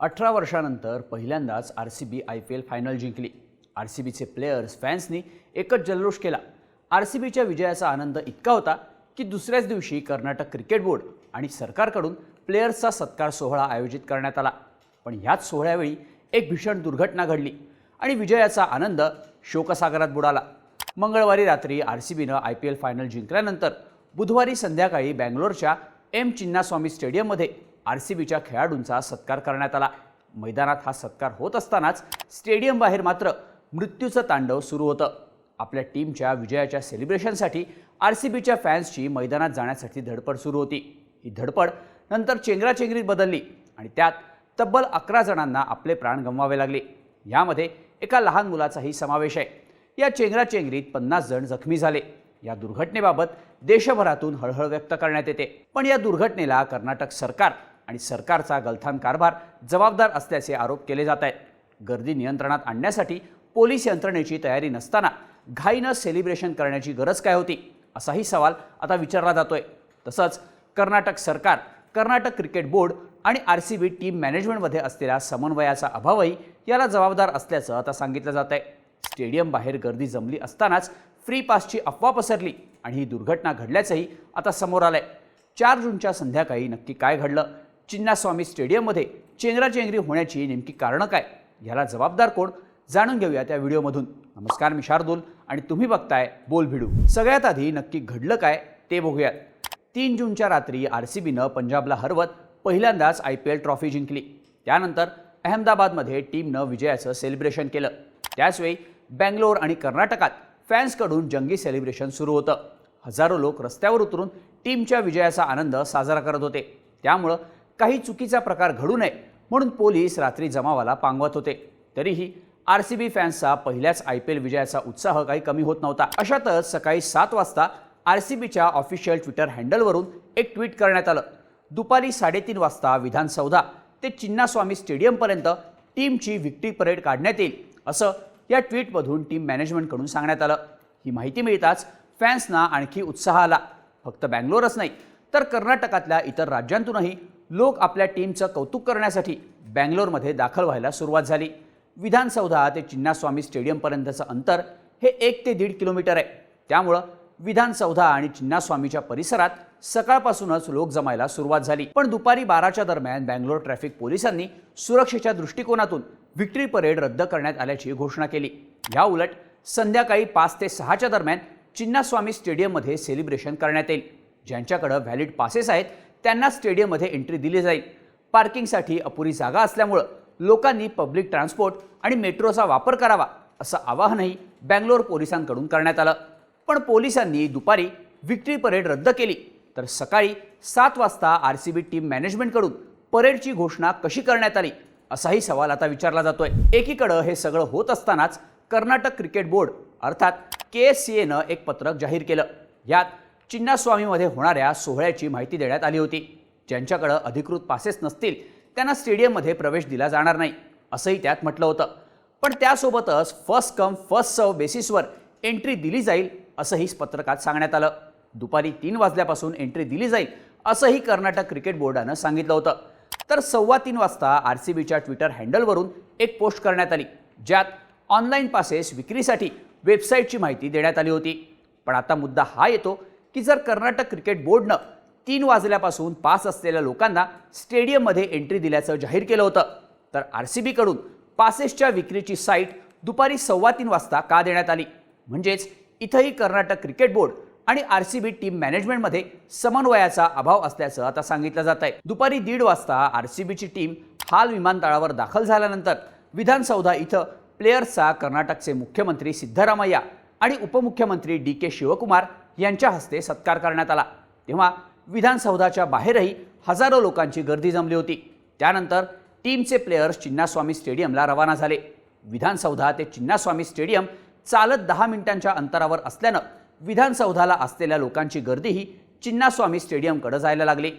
अठरा वर्षानंतर पहिल्यांदाच R C B I P L final जिंकली. आर सी बीचे प्लेयर्स फॅन्सनी एकच जल्लोष केला. आर सी बीच्या विजयाचा आनंद इतका होता की दुसऱ्याच दिवशी कर्नाटक क्रिकेट बोर्ड आणि सरकारकडून प्लेयर्सचा सत्कार सोहळा आयोजित करण्यात आला. पण ह्याच सोहळ्यावेळी एक भीषण दुर्घटना घडली आणि विजयाचा आनंद शोकसागरात बुडाला. मंगळवारी रात्री आर सी बीनं आय पी एल फायनल जिंकल्यानंतर बुधवारी संध्याकाळी बँगलोरच्या एम चिन्नास्वामी स्टेडियममध्ये आर सी बीच्या खेळाडूंचा सत्कार करण्यात आला. मैदानात हा सत्कार होत असतानाच स्टेडियम बाहेर मात्र मृत्यूचं तांडव सुरू होतं. आपल्या टीमच्या विजयाच्या सेलिब्रेशनसाठी आर सी बीच्या फॅन्सची मैदानात जाण्यासाठी धडपड सुरू होती. ही धडपड नंतर चेंगराचेंगरीत बदलली आणि त्यात तब्बल अकरा जणांना आपले प्राण गमवावे लागले. यामध्ये एका लहान मुलाचाही समावेश आहे. या चेंगराचेंगरीत पन्नास जण जखमी झाले. या दुर्घटनेबाबत देशभरातून हळहळ व्यक्त करण्यात येते. पण या दुर्घटनेला कर्नाटक सरकार आणि सरकारचा गलथान कारभार जबाबदार असल्याचे आरोप केले जात आहेत. गर्दी नियंत्रणात आणण्यासाठी पोलीस यंत्रणेची तयारी नसताना घाईनं सेलिब्रेशन करण्याची गरज काय होती? असाही सवाल आता विचारला जातोय. तसंच कर्नाटक सरकार कर्नाटक क्रिकेट बोर्ड आणि आर सी बी टीम मॅनेजमेंटमध्ये असलेल्या समन्वयाचा अभावही याला जबाबदार असल्याचं आता सांगितलं जात आहे. स्टेडियम बाहेर गर्दी जमली असतानाच फ्री पासची अफवा पसरली आणि ही दुर्घटना घडल्याचंही आता समोर आलंय. चार जूनच्या संध्याकाळी नक्की काय घडलं? चिन्नास्वामी स्टेडियममध्ये चेंगराचेंगरी होण्याची नेमकी कारणं काय? ह्याला जबाबदार कोण? जाणून घेऊया त्या व्हिडिओमधून. नमस्कार मी शार्दूल आणि तुम्ही बघताय बोल भिडू. सगळ्यात आधी नक्की घडलं काय ते बघूयात. तीन जूनच्या रात्री आर सी बीनं पंजाबला हरवत पहिल्यांदाच आय पी एल ट्रॉफी जिंकली. त्यानंतर अहमदाबादमध्ये टीमनं विजयाचं सेलिब्रेशन केलं. त्याचवेळी बँगलोर आणि कर्नाटकात फॅन्सकडून जंगी सेलिब्रेशन सुरू होतं. हजारो लोक रस्त्यावर उतरून टीमच्या विजयाचा आनंद साजरा करत होते. त्यामुळं काही चुकीचा प्रकार घडू नये म्हणून पोलीस रात्री जमावाला पांगवत होते. तरीही आर सी बी फॅन्सचा पहिल्याच आय पी एल विजयाचा उत्साह काही कमी होत नव्हता. अशातच सकाळी सात वाजता आर सी बीच्या ऑफिशियल ट्विटर हँडलवरून एक ट्विट करण्यात आलं. दुपारी साडेतीन वाजता विधानसौधा ते चिन्नास्वामी स्टेडियमपर्यंत टीमची विक्ट्री परेड काढण्यात येईल असं या ट्विटमधून टीम मॅनेजमेंटकडून सांगण्यात आलं. ही माहिती मिळताच फॅन्सना आणखी उत्साह आला. फक्त बँगलोरच नाही तर कर्नाटकातल्या इतर राज्यांतूनही लोक आपल्या टीमचं कौतुक करण्यासाठी बँगलोरमध्ये दाखल व्हायला सुरुवात झाली. विधानसौधा ते चिन्नास्वामी स्टेडियमपर्यंतचं अंतर हे एक ते दीड किलोमीटर आहे. त्यामुळं विधानसौधा आणि चिन्नास्वामीच्या परिसरात सकाळपासूनच लोक जमायला सुरुवात झाली. पण दुपारी बाराच्या दरम्यान बँगलोर ट्रॅफिक पोलिसांनी सुरक्षेच्या दृष्टिकोनातून व्हिक्टरी परेड रद्द करण्यात आल्याची घोषणा केली. या उलट संध्याकाळी पाच ते सहाच्या दरम्यान चिन्नास्वामी स्टेडियममध्ये सेलिब्रेशन करण्यात येईल. ज्यांच्याकडं व्हॅलिड पासेस आहेत त्यांना स्टेडियममध्ये एंट्री दिली जाईल. पार्किंगसाठी अपुरी जागा असल्यामुळं लोकांनी पब्लिक ट्रान्सपोर्ट आणि मेट्रोचा वापर करावा असं आवाहनही बँगलोर पोलिसांकडून करण्यात आलं. पण पोलिसांनी दुपारी विक्ट्री परेड रद्द केली. तर सकाळी सात वाजता आर सी बी टीम मॅनेजमेंटकडून परेडची घोषणा कशी करण्यात आली असाही सवाल आता विचारला जातोय. एकीकडं हे सगळं होत असतानाच कर्नाटक क्रिकेट बोर्ड अर्थात के एस सी एनं एक पत्रक जाहीर केलं. यात चिन्नास्वामीमध्ये होणाऱ्या सोहळ्याची माहिती देण्यात आली होती. ज्यांच्याकडं अधिकृत पासेस नसतील त्यांना स्टेडियममध्ये प्रवेश दिला जाणार नाही असंही त्यात म्हटलं होतं. पण त्यासोबतच फर्स्ट कम फर्स्ट सर्व बेसिसवर एंट्री दिली जाईल असंही पत्रकात सांगण्यात आलं. दुपारी तीन वाजल्यापासून एंट्री दिली जाईल असंही कर्नाटक क्रिकेट बोर्डानं सांगितलं होतं. तर सव्वा तीन वाजता आर सी बीच्या ट्विटर हँडलवरून एक पोस्ट करण्यात आली ज्यात ऑनलाईन पासेस विक्रीसाठी वेबसाईटची माहिती देण्यात आली होती. पण आता मुद्दा हा येतो की जर कर्नाटक क्रिकेट बोर्डनं तीन वाजल्यापासून पास असलेल्या लोकांना स्टेडियममध्ये एंट्री दिल्याचं जाहीर केलं होतं तर आर सी बीकडून पासेसच्या विक्रीची साईट दुपारी सव्वा तीन वाजता का देण्यात आली? म्हणजेच इथंही कर्नाटक क्रिकेट बोर्ड आणि आर सी बी टीम मॅनेजमेंटमध्ये समन्वयाचा अभाव असल्याचं आता सांगितलं जात आहे दुपारी दीड वाजता आर सी बीची टीम हाल विमानतळावर दाखल झाल्यानंतर विधानसौधा इथं प्लेयर्सचा कर्नाटकचे मुख्यमंत्री सिद्धरामय्या आणि उपमुख्यमंत्री डी के शिवकुमार यांच्या हस्ते सत्कार करण्यात आला. तेव्हा विधानसौधाच्या बाहेरही हजारो लोकांची गर्दी जमली होती. त्यानंतर टीमचे प्लेयर्स चिन्नास्वामी स्टेडियमला रवाना झाले. विधानसौधा ते चिन्नास्वामी स्टेडियम चालत दहा मिनिटांच्या अंतरावर असल्यानं विधानसौधाला असलेल्या लोकांची गर्दीही चिन्नास्वामी स्टेडियमकडे जायला लागली.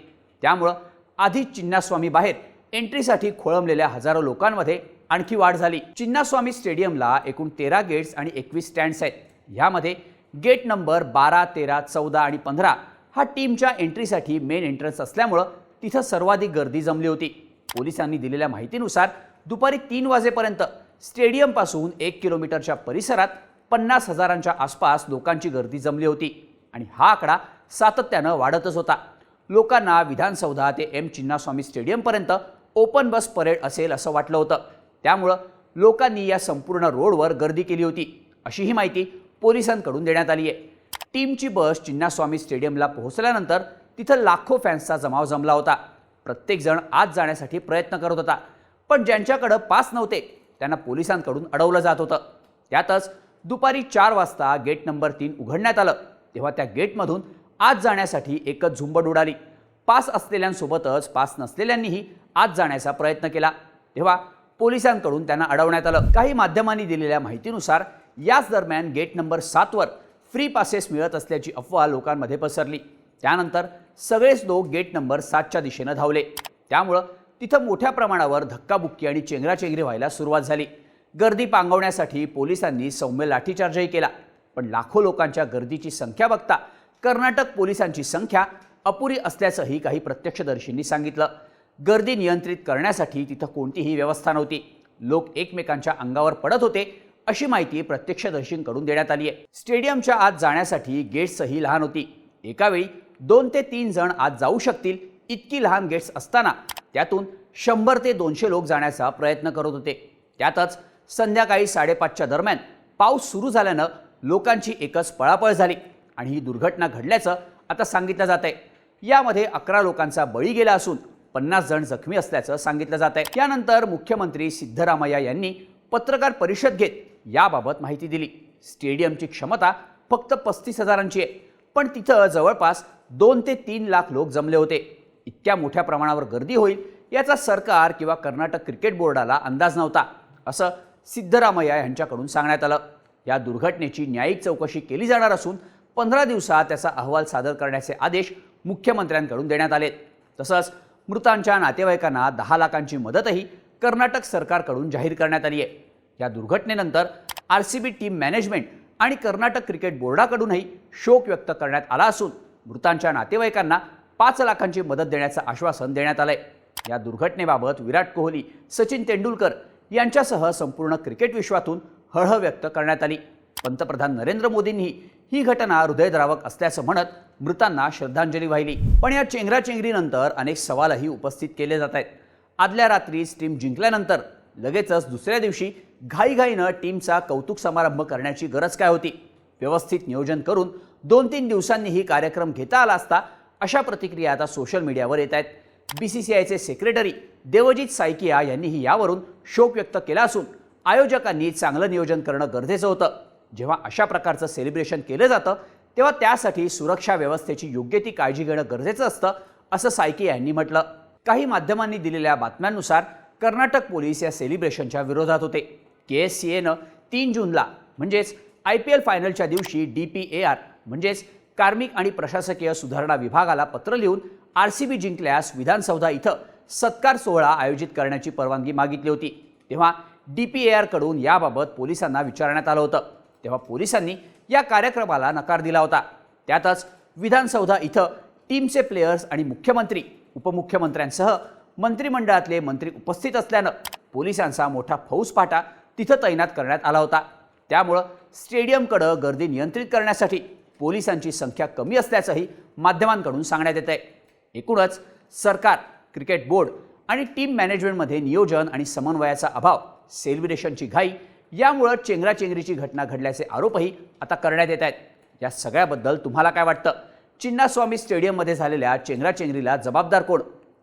त्यामुळं आधीच चिन्नास्वामी बाहेर एंट्रीसाठी खोळंबलेल्या हजारो लोकांमध्ये आणखी वाढ झाली. चिन्नास्वामी स्टेडियमला एकूण तेरा गेट्स आणि एकवीस स्टँड्स आहेत. ह्यामध्ये गेट नंबर बारा तेरा चौदा आणि पंधरा हा टीमच्या एंट्रीसाठी मेन एंट्रन्स असल्यामुळं तिथं सर्वाधिक गर्दी जमली होती. पोलिसांनी दिलेल्या माहितीनुसार दुपारी तीन वाजेपर्यंत स्टेडियमपासून एक किलोमीटरच्या परिसरात पन्नास हजारांच्या आसपास लोकांची गर्दी जमली होती आणि हा आकडा सातत्यानं वाढतच होता. लोकांना विधानसौधा ते एम चिन्नास्वामी स्टेडियमपर्यंत ओपन बस परेड असेल असं वाटलं होतं. त्यामुळं लोकांनी या संपूर्ण रोडवर गर्दी केली होती. अशीही माहिती पोलिसांकडून देण्यात आली आहे टीमची बस चिन्नास्वामी स्टेडियमला पोहोचल्यानंतर तिथं लाखो फॅन्सचा जमाव जमला होता. प्रत्येकजण आत जाण्यासाठी प्रयत्न करत होता. पण ज्यांच्याकडं पास नव्हते त्यांना पोलिसांकडून अडवलं जात होतं. त्यातच दुपारी चार वाजता गेट नंबर तीन उघडण्यात आलं. तेव्हा त्या गेटमधून आत जाण्यासाठी एकच झुंबड उडाली. पास असलेल्यांसोबतच पास नसलेल्यांनीही आत जाण्याचा प्रयत्न केला. तेव्हा पोलिसांकडून त्यांना अडवण्यात आलं. काही माध्यमांनी दिलेल्या माहितीनुसार याच दरम्यान गेट नंबर सातवर फ्री पासेस मिळत असल्याची अफवा लोकांमध्ये पसरली. त्यानंतर सगळेच लोक गेट नंबर सातच्या दिशेनं धावले. त्यामुळं तिथं मोठ्या प्रमाणावर धक्काबुक्की आणि चेंगराचेंगरी व्हायला सुरुवात झाली. गर्दी पांगवण्यासाठी पोलिसांनी सौम्य लाठीचार्जही केला. पण लाखो लोकांच्या गर्दीची संख्या बघता कर्नाटक पोलिसांची संख्या अपुरी असल्याचंही काही प्रत्यक्षदर्शींनी सांगितलं. गर्दी नियंत्रित करण्यासाठी तिथं कोणतीही व्यवस्था नव्हती. लोक एकमेकांच्या अंगावर पडत होते. अशी माहिती प्रत्यक्षदर्शींकडून देण्यात आली आहे स्टेडियमच्या आत जाण्यासाठी गेट्सही लहान होती. एकावेळी दोन ते तीन जण आत जाऊ शकतील इतकी लहान गेट्स असताना. त्यातून शंभर ते दोनशे लोक जाण्याचा प्रयत्न करत होते. त्यातच संध्याकाळी साडेपाचच्या दरम्यान पाऊस सुरू झाल्यानं लोकांची एकच पळापळ झाली आणि ही दुर्घटना घडल्याचं आता सांगितलं जात आहे यामध्ये अकरा लोकांचा बळी गेला असून पन्नास जण जखमी असल्याचं सांगितलं जात आहे त्यानंतर मुख्यमंत्री सिद्धरामय्या यांनी पत्रकार परिषद घेत याबाबत माहिती दिली. स्टेडियमची क्षमता फक्त पस्तीस हजारांची आहे. पण तिथं जवळपास दोन ते तीन लाख लोक जमले होते. इतक्या मोठ्या प्रमाणावर गर्दी होईल याचा सरकार किंवा कर्नाटक क्रिकेट बोर्डाला अंदाज नव्हता असं सिद्धरामय्या यांच्याकडून सांगण्यात आलं. या दुर्घटनेची न्यायिक चौकशी केली जाणार असून पंधरा दिवसात त्याचा अहवाल सादर करण्याचे आदेश मुख्यमंत्र्यांकडून देण्यात आले तसंच मृतांच्या नातेवाईकांना दहा लाखांची मदतही कर्नाटक सरकारकडून जाहीर करण्यात आली आहे. या दुर्घटनेनंतर R C B team management आणि कर्नाटक क्रिकेट बोर्डाकडूनही शोक व्यक्त करण्यात आला असून मृतांच्या नातेवाईकांना पाच लाखांची मदत देण्याचं आश्वासन देण्यात आलंय. या दुर्घटनेबाबत विराट कोहली सचिन तेंडुलकर यांच्यासह संपूर्ण क्रिकेट विश्वातून हळहळ व्यक्त करण्यात आली. पंतप्रधान नरेंद्र मोदींनी ही घटना हृदयद्रावक असल्याचं म्हणत मृतांना श्रद्धांजली वाहिली. पण या चेंगराचेंगरीनंतर अनेक सवालही उपस्थित केले जात आहेत. आदल्या रात्रीच टीम जिंकल्यानंतर लगेचच दुसऱ्या दिवशी घाईघाईनं टीमचा कौतुक समारंभ करण्याची गरज काय होती? व्यवस्थित नियोजन करून दोन तीन दिवसांनी ही कार्यक्रम घेता आला असता अशा प्रतिक्रिया आता सोशल मीडियावर येत आहेत. बी सी सी आयचे सेक्रेटरी देवजित सायकिया यांनीही यावरून शोक व्यक्त केला असून आयोजकांनी चांगलं नियोजन करणं गरजेचं होतं. जेव्हा अशा प्रकारचं सेलिब्रेशन केलं जातं तेव्हा त्यासाठी सुरक्षा व्यवस्थेची योग्य ती काळजी घेणं गरजेचं असतं असं सायकिया यांनी म्हटलं. काही माध्यमांनी दिलेल्या बातम्यांनुसार कर्नाटक पोलीस या सेलिब्रेशनच्या विरोधात होते. के एस सी एनं तीन जूनला म्हणजेच आय पी एल फायनलच्या दिवशी डी पी ए आर म्हणजेच कार्मिक आणि प्रशासकीय सुधारणा विभागाला पत्र लिहून आर सी बी जिंकल्यास विधानसौधा इथं सत्कार सोहळा आयोजित करण्याची परवानगी मागितली होती. तेव्हा डी पी ए आरकडून याबाबत पोलिसांना विचारण्यात आलं होतं. तेव्हा पोलिसांनी या कार्यक्रमाला नकार दिला होता. त्यातच विधानसौधा इथं टीमचे प्लेयर्स आणि मुख्यमंत्री उपमुख्यमंत्र्यांसह मंत्रिमंडळातले मंत्री उपस्थित असल्यानं पोलिसांचा मोठा फौजपाटा तिथं तैनात करण्यात आला होता. त्यामुळं स्टेडियमकडं गर्दी नियंत्रित करण्यासाठी पोलिसांची संख्या कमी असल्याचंही माध्यमांकडून सांगण्यात येत आहे एकूणच सरकार क्रिकेट बोर्ड आणि टीम मॅनेजमेंटमध्ये नियोजन आणि समन्वयाचा अभाव सेलिब्रेशनची घाई यामुळं चेंगराचेंगरीची घटना घडल्याचे आरोपही आता करण्यात येत आहेत. या सगळ्याबद्दल तुम्हाला काय वाटतं? चिन्नास्वामी स्टेडियममध्ये झालेल्या चेंगराचेंगरीला जबाबदार कोण?